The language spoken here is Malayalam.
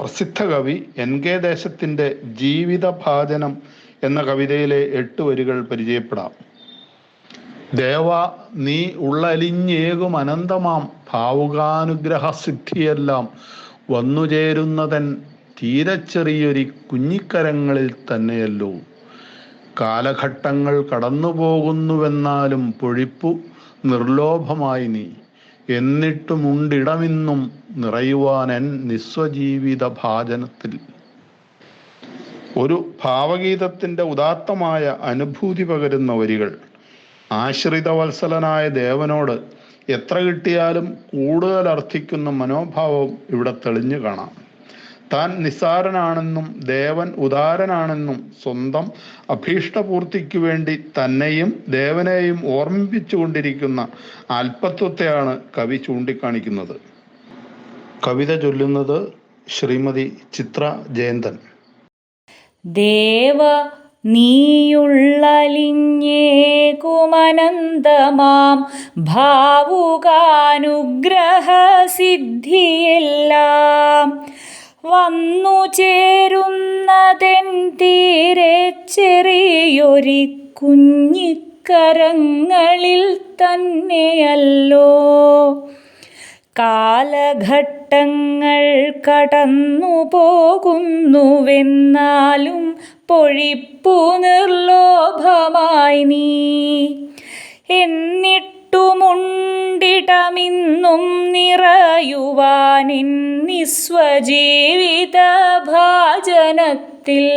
പ്രസിദ്ധ കവി എൻ കെ ദേശത്തിന്റെ ജീവിതഭാചനം എന്ന കവിതയിലെ എട്ട് വരികൾ പരിചയപ്പെടാം. ദേവ നീ ഉള്ളലിഞ്ഞേകും അനന്തമാം. ഭാവുകാനുഗ്രഹ സിദ്ധിയെല്ലാം വന്നുചേരുന്നതൻ തീരെ ചെറിയൊരു കുഞ്ഞിക്കരങ്ങളിൽ തന്നെയല്ലോ. കാലഘട്ടങ്ങൾ കടന്നുപോകുന്നുവെന്നാലും പൊഴിപ്പു നിർലോഭമായി നീ. എന്നിട്ടുമുണ്ടിടമിന്നും നിറയുവാൻ എൻ നിസ്വജീവിത ഭാജനത്തിൽ ഒരു ഭാവഗീതത്തിന്റെ ഉദാത്തമായ അനുഭൂതി പകരുന്ന വരികൾ. ആശ്രിതവത്സലനായ ദേവനോട് എത്ര കിട്ടിയാലും കൂടുതൽ അർത്ഥിക്കുന്ന മനോഭാവം ഇവിടെ തെളിഞ്ഞു കാണാം. താൻ നിസ്സാരനാണെന്നും ദേവൻ ഉദാരനാണെന്നും സ്വന്തം അഭീഷ്ടപൂർത്തിക്ക് വേണ്ടി തന്നെയും ദേവനെയും ഓർമ്മിപ്പിച്ചുകൊണ്ടിരിക്കുന്ന അല്പത്വത്തെയാണ് കവി ചൂണ്ടിക്കാണിക്കുന്നത്. കവിത ചൊല്ലുന്നത് ശ്രീമതി ചിത്ര ജയന്തൻ. ദേവ നീയുള്ളലിഞ്ഞേകുമനന്തമാം. ഭാവുകാനുഗ്രഹസിദ്ധിയെല്ലാം. വന്നു ചേരുന്നതെൻ തീരെ ചെറിയൊരു കുഞ്ഞിക്കരങ്ങളിൽ തന്നെയല്ലോ. കാലഘട്ടങ്ങൾ കടന്നു പോകുന്നുവെന്നാലും പൊഴിപ്പു നിർലോഭമായി നീ. എന്നിട്ടുമുണ്ടിടമിന്നും നിറയുവാനിൻ നിസ്വജീവിത ഭാജനത്തിൽ